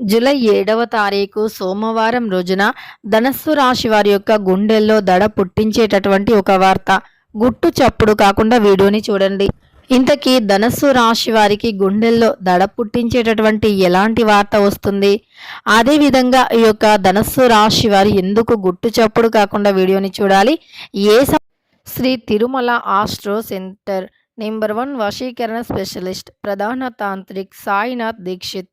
July ఏడవ తారీఖు సోమవారం రోజున ధనస్సు రాశి వారి యొక్క గుండెల్లో దడ పుట్టించేటటువంటి ఒక వార్త. గుట్టు చప్పుడు కాకుండా వీడియోని చూడండి. ఇంతకీ ధనస్సు రాశి వారికి గుండెల్లో దడ పుట్టించేటటువంటి ఎలాంటి వార్త వస్తుంది? అదేవిధంగా ఈ యొక్క ధనస్సు రాశి వారు ఎందుకు గుట్టు చప్పుడు కాకుండా వీడియోని చూడాలి? ఏ Shri Tirumala astro centre number one వశీకరణ స్పెషలిస్ట్ ప్రధాన తాంత్రిక్ సాయినాథ్ దీక్షిత్.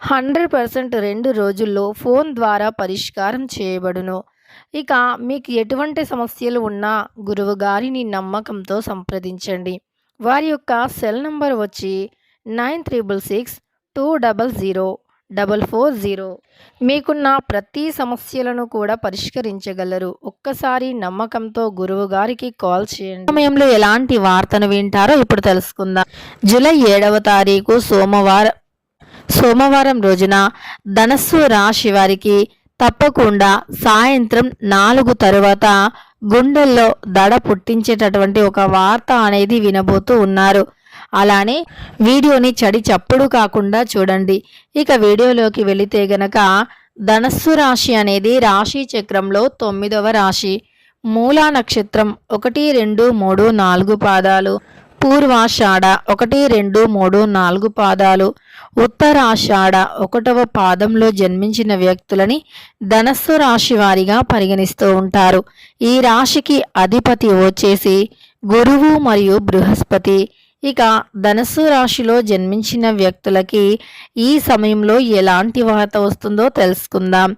హండ్రెడ్ పర్సెంట్ రెండు రోజుల్లో ఫోన్ ద్వారా పరిష్కారం చేయబడును. ఇక మీకు ఎటువంటి సమస్యలు ఉన్నా గురువు గారిని నమ్మకంతో సంప్రదించండి. వారి యొక్క సెల్ నంబర్ వచ్చి nine triple six two double zero double four zero. మీకున్న ప్రతి సమస్యలను కూడా పరిష్కరించగలరు. ఒక్కసారి నమ్మకంతో గురువు గారికి కాల్ చేయండి. సమయంలో ఎలాంటి వార్తను వింటారో ఇప్పుడు తెలుసుకుందాం. జూలై ఏడవ తారీఖు సోమవారం సోమవారం రోజున ధనస్సు రాశి వారికి తప్పకుండా సాయంత్రం నాలుగు తరువాత గుండెల్లో దడ పుట్టించేటటువంటి ఒక వార్త అనేది వినబోతూ ఉన్నారు. అలానే వీడియోని చడి చప్పుడు కాకుండా చూడండి. ఇక వీడియోలోకి వెళితే గనక ధనస్సు రాశి అనేది రాశి చక్రంలో తొమ్మిదవ రాశి. మూలా నక్షత్రం ఒకటి రెండు మూడు నాలుగు పాదాలు. పూర్వాషాఢ ఒకటి రెండు మూడు నాలుగు పాదాలు. ఉత్తరాషాఢ ఒకటవ పాదంలో జన్మించిన వ్యక్తులని ధనస్సు రాశి వారిగా పరిగణిస్తూ ఉంటారు. ఈ రాశికి అధిపతి వచ్చేసి గురువు మరియు బృహస్పతి. ఇక ధనస్సు రాశిలో జన్మించిన వ్యక్తులకి ఈ సమయంలో ఎలాంటి వార్త వస్తుందో తెలుసుకుందాం.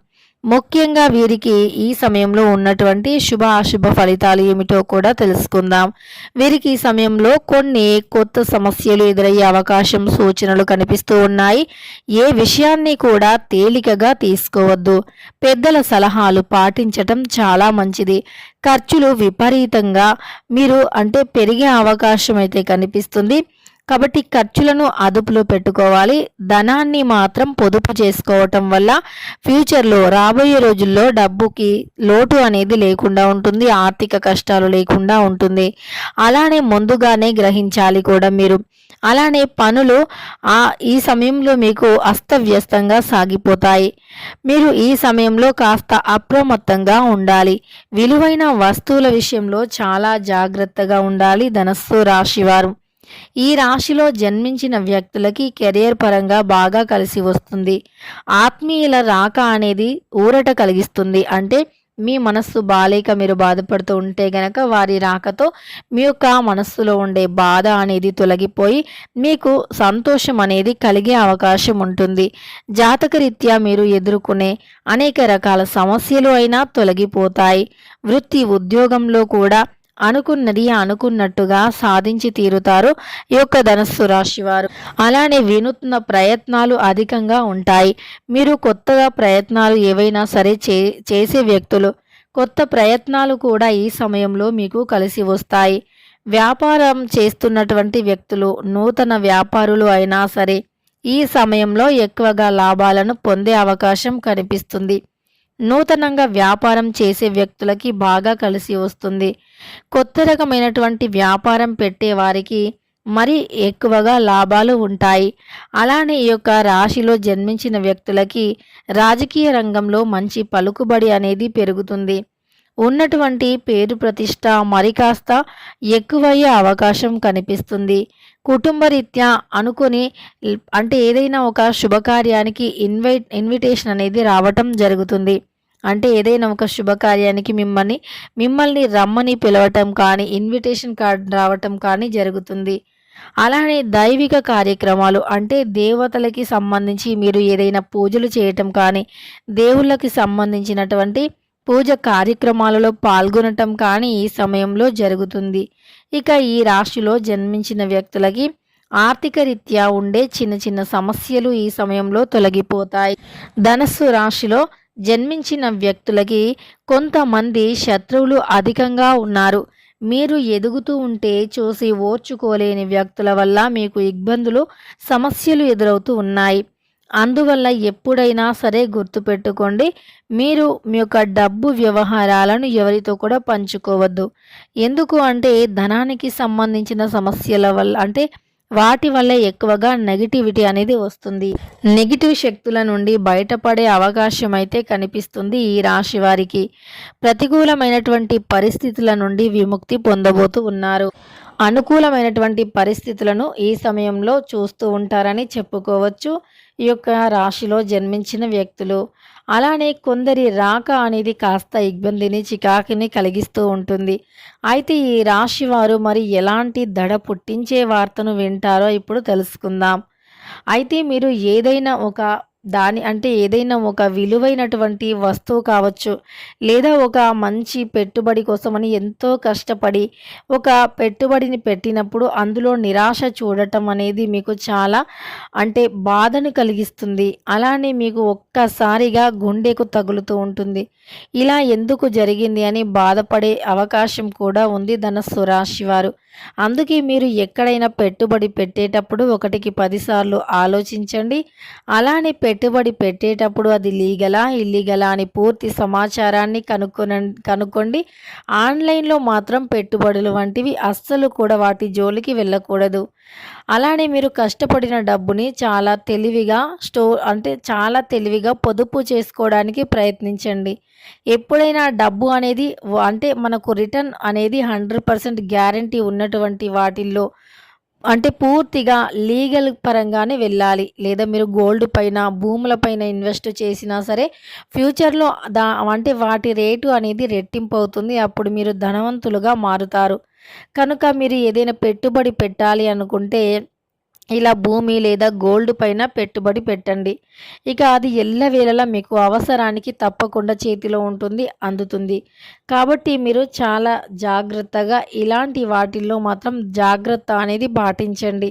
ముఖ్యంగా వీరికి ఈ సమయంలో ఉన్నటువంటి శుభ అశుభ ఫలితాలు ఏమిటో కూడా తెలుసుకుందాం. వీరికి ఈ సమయంలో కొన్ని కొత్త సమస్యలు ఎదురయ్యే అవకాశం సూచనలు కనిపిస్తూ ఉన్నాయి. ఏ విషయాన్ని కూడా తేలికగా తీసుకోవద్దు. పెద్దల సలహాలు పాటించటం చాలా మంచిది. ఖర్చులు విపరీతంగా మీరు అంటే పెరిగే అవకాశం అయితే కనిపిస్తుంది. కాబట్టి ఖర్చులను అదుపులో పెట్టుకోవాలి. ధనాన్ని మాత్రం పొదుపు చేసుకోవటం వల్ల ఫ్యూచర్లో రాబోయే రోజుల్లో డబ్బుకి లోటు అనేది లేకుండా ఉంటుంది ఆర్థిక కష్టాలు లేకుండా ఉంటుంది. అలానే ముందుగానే గ్రహించాలి కూడా మీరు. అలానే పనులు ఆ ఈ సమయంలో మీకు అస్తవ్యస్తంగా సాగిపోతాయి. మీరు ఈ సమయంలో కాస్త అప్రమత్తంగా ఉండాలి. విలువైన వస్తువుల విషయంలో చాలా జాగ్రత్తగా ఉండాలి. ధనస్సు రాశివారు. ఈ రాశిలో జన్మించిన వ్యక్తులకి కెరియర్ పరంగా బాగా కలిసి వస్తుంది. ఆత్మీయుల రాక అనేది ఊరట కలిగిస్తుంది. అంటే మీ మనస్సు బాలేక మీరు బాధపడుతూ ఉంటే గనక వారి రాకతో మీ యొక్క మనస్సులో ఉండే బాధ అనేది తొలగిపోయి మీకు సంతోషం అనేది కలిగే అవకాశం ఉంటుంది. జాతకరీత్యా మీరు ఎదుర్కొనే అనేక రకాల సమస్యలు అయినా తొలగిపోతాయి. వృత్తి ఉద్యోగంలో కూడా అనుకున్నది అనుకున్నట్టుగా సాధించి తీరుతారు ఈ యొక్క ధనస్సు రాశి వారు. అలానే వినూత్న ప్రయత్నాలు అధికంగా ఉంటాయి. మీరు కొత్తగా ప్రయత్నాలు ఏవైనా సరే చే చేసే వ్యక్తులు. కొత్త ప్రయత్నాలు కూడా ఈ సమయంలో మీకు కలిసి వస్తాయి. వ్యాపారం చేస్తున్నటువంటి వ్యక్తులు నూతన వ్యాపారులు అయినా సరే ఈ సమయంలో ఎక్కువగా లాభాలను పొందే అవకాశం కనిపిస్తుంది. నూతనంగా వ్యాపారం చేసే వ్యక్తులకి బాగా కలిసి వస్తుంది. కొత్త రకమైనటువంటి వ్యాపారం పెట్టే వారికి మరి ఎక్కువగా లాభాలు ఉంటాయి. అలానే ఈ యొక్క రాశిలో జన్మించిన వ్యక్తులకి రాజకీయ రంగంలో మంచి పలుకుబడి అనేది పెరుగుతుంది. ఉన్నటువంటి పేరు ప్రతిష్ట మరి కాస్త ఎక్కువయ్యే అవకాశం కనిపిస్తుంది. కుటుంబరీత్యా అనుకుని అంటే ఏదైనా ఒక శుభకార్యానికి ఇన్వైట్ ఇన్విటేషన్ అనేది రావటం జరుగుతుంది. అంటే ఏదైనా ఒక శుభకార్యానికి మిమ్మల్ని మిమ్మల్ని రమ్మని పిలవటం కానీ ఇన్విటేషన్ కార్డ్ రావటం కానీ జరుగుతుంది. అలానే దైవిక కార్యక్రమాలు అంటే దేవతలకి సంబంధించి మీరు ఏదైనా పూజలు చేయటం కానీ దేవుళ్ళకి సంబంధించినటువంటి పూజ కార్యక్రమాలలో పాల్గొనటం కానీ ఈ సమయంలో జరుగుతుంది. ఇక ఈ రాశిలో జన్మించిన వ్యక్తులకి ఆర్థిక రీత్యా ఉండే చిన్న చిన్న సమస్యలు ఈ సమయంలో తొలగిపోతాయి. ధనస్సు రాశిలో జన్మించిన వ్యక్తులకి కొంతమంది శత్రువులు అధికంగా ఉన్నారు. మీరు ఎదుగుతూ ఉంటే చూసి ఓర్చుకోలేని వ్యక్తుల వల్ల మీకు ఇబ్బందులు సమస్యలు ఎదురవుతూ ఉన్నాయి. అందువల్ల ఎప్పుడైనా సరే గుర్తుపెట్టుకోండి మీరు మీ యొక్క డబ్బు వ్యవహారాలను ఎవరితో కూడా పంచుకోవద్దు. ఎందుకు అంటే ధనానికి సంబంధించిన సమస్యల వల్ల అంటే వాటి వల్ల ఎక్కువగా నెగిటివిటీ అనేది వస్తుంది. నెగిటివ్ శక్తుల నుండి బయటపడే అవకాశం అయితే కనిపిస్తుంది ఈ రాశి వారికి. ప్రతికూలమైనటువంటి పరిస్థితుల నుండి విముక్తి పొందబోతూ ఉన్నారు. అనుకూలమైనటువంటి పరిస్థితులను ఈ సమయంలో చూస్తూ ఉంటారని చెప్పుకోవచ్చు. ఈ యొక్క రాశిలో జన్మించిన వ్యక్తులు. అలానే కొందరి రాక అనేది కాస్త ఇబ్బందిని చికాకిని కలిగిస్తూ ఉంటుంది. అయితే ఈ రాశి వారు మరి ఎలాంటి దడ పుట్టించే వార్తను వింటారో ఇప్పుడు తెలుసుకుందాం. అయితే మీరు ఏదైనా ఒక దాని అంటే ఏదైనా ఒక విలువైనటువంటి వస్తువు కావచ్చు లేదా ఒక మంచి పెట్టుబడి కోసమని ఎంతో కష్టపడి ఒక పెట్టుబడిని పెట్టినప్పుడు అందులో నిరాశ చూడటం అనేది మీకు చాలా అంటే బాధను కలిగిస్తుంది. అలానే మీకు ఒక్కసారిగా గుండెకు తగులుతూ ఉంటుంది. ఇలా ఎందుకు జరిగింది అని బాధపడే అవకాశం కూడా ఉంది ధనస్సు రాశి వారు. అందుకే మీరు ఎక్కడైనా పెట్టుబడి పెట్టేటప్పుడు ఒకటికి పదిసార్లు ఆలోచించండి. అలానే పెట్టుబడి పెట్టేటప్పుడు అది లీగలా ఇల్లీగలా అని పూర్తి సమాచారాన్ని కనుక్కొన కనుక్కోండి. ఆన్లైన్లో మాత్రం పెట్టుబడులు వంటివి అస్సలు కూడా వాటి జోలికి వెళ్ళకూడదు. అలానే మీరు కష్టపడిన డబ్బుని చాలా తెలివిగా స్టోర్ అంటే చాలా తెలివిగా పొదుపు చేసుకోవడానికి ప్రయత్నించండి. ఎప్పుడైనా డబ్బు అనేది అంటే మనకు రిటర్న్ అనేది హండ్రెడ్ పర్సెంట్ గ్యారంటీ ఉన్నటువంటి వాటిల్లో అంటే పూర్తిగా లీగల్ పరంగానే వెళ్ళాలి. లేదా మీరు గోల్డ్ పైన భూముల పైన ఇన్వెస్ట్ చేసినా సరే ఫ్యూచర్లో దా అంటే వాటి రేటు అనేది రెట్టింపు అవుతుంది. అప్పుడు మీరు ధనవంతులుగా మారుతారు. కనుక మీరు ఏదైనా పెట్టుబడి పెట్టాలి అనుకుంటే ఇలా భూమి లేదా గోల్డ్ పైన పెట్టుబడి పెట్టండి. ఇక అది ఎల్లవేళలా మీకు అవసరానికి తప్పకుండా చేతిలో ఉంటుంది అందుతుంది. కాబట్టి మీరు చాలా జాగ్రత్తగా ఇలాంటి వాటిల్లో మాత్రం జాగ్రత్త అనేది పాటించండి.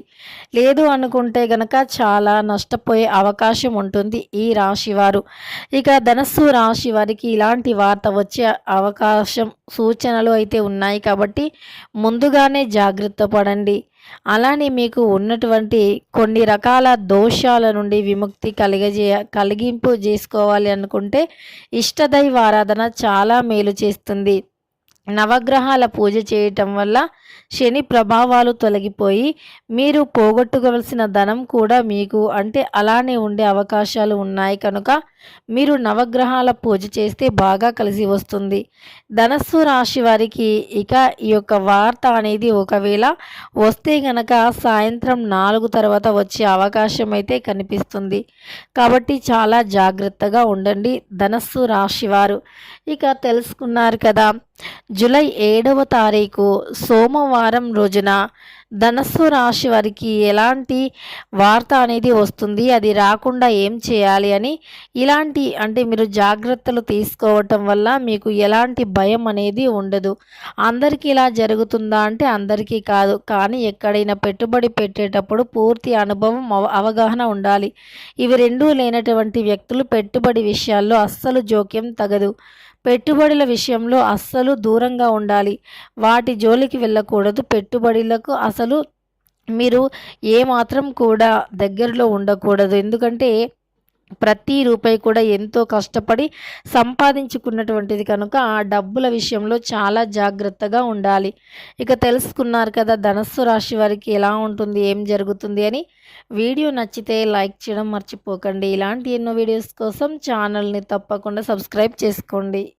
లేదు అనుకుంటే గనక చాలా నష్టపోయే అవకాశం ఉంటుంది ఈ రాశివారు ఇక ధనస్సు రాశి వారికి ఇలాంటి వార్త వచ్చే అవకాశం సూచనలు అయితే ఉన్నాయి కాబట్టి ముందుగానే జాగ్రత్త పడండి. అలానే మీకు ఉన్నటువంటి కొన్ని రకాల దోషాల నుండి విముక్తి కలిగజే కలిగింపు చేసుకోవాలి అనుకుంటే ఇష్టదైవ ఆరాధన చాలా మేలు చేస్తుంది. నవగ్రహాల పూజ చేయటం వల్ల శని ప్రభావాలు తొలగిపోయి మీరు పోగొట్టుకోవలసిన ధనం కూడా మీకు అంటే అలానే ఉండే అవకాశాలు ఉన్నాయి. కనుక మీరు నవగ్రహాల పూజ చేస్తే బాగా కలిసి వస్తుంది. ధనస్సు రాశి వారికి ఇక ఈ యొక్క వార్త అనేది ఒకవేళ వస్తే గనక సాయంత్రం నాలుగు తర్వాత వచ్చే అవకాశం అయితే కనిపిస్తుంది. కాబట్టి చాలా జాగ్రత్తగా ఉండండి. ధనస్సు రాశివారు ఇక తెలుసుకున్నారు కదా. జూలై ఏడవ తారీఖు సోమవారం రోజున ధనస్సు రాశి వారికి ఎలాంటి వార్త అనేది వస్తుంది అది రాకుండా ఏం చేయాలి అని ఇలాంటి అంటే మీరు జాగ్రత్తలు తీసుకోవటం వల్ల మీకు ఎలాంటి భయం అనేది ఉండదు. అందరికీ ఇలా జరుగుతుందా అంటే అందరికీ కాదు. కానీ ఎక్కడైనా పెట్టుబడి పెట్టేటప్పుడు పూర్తి అనుభవం అవగాహన ఉండాలి. ఇవి రెండూ లేనటువంటి వ్యక్తులు పెట్టుబడి విషయాల్లో అస్సలు జోక్యం తగదు. పెట్టుబడుల విషయంలో అస్సలు దూరంగా ఉండాలి. వాటి జోలికి వెళ్ళకూడదు. పెట్టుబడులకు అసలు మీరు ఏమాత్రం కూడా దగ్గరలో ఉండకూడదు. ఎందుకంటే ప్రతి రూపాయి కూడా ఎంతో కష్టపడి సంపాదించుకున్నటువంటిది కనుక ఆ డబ్బుల విషయంలో చాలా జాగ్రత్తగా ఉండాలి. ఇక తెలుసుకున్నారు కదా ధనస్సు రాశి వారికి ఎలా ఉంటుంది ఏం జరుగుతుంది అని. వీడియో నచ్చితే లైక్ చేయడం మర్చిపోకండి. ఇలాంటి ఎన్నో వీడియోస్ కోసం ఛానల్ని తప్పకుండా సబ్స్క్రైబ్ చేసుకోండి.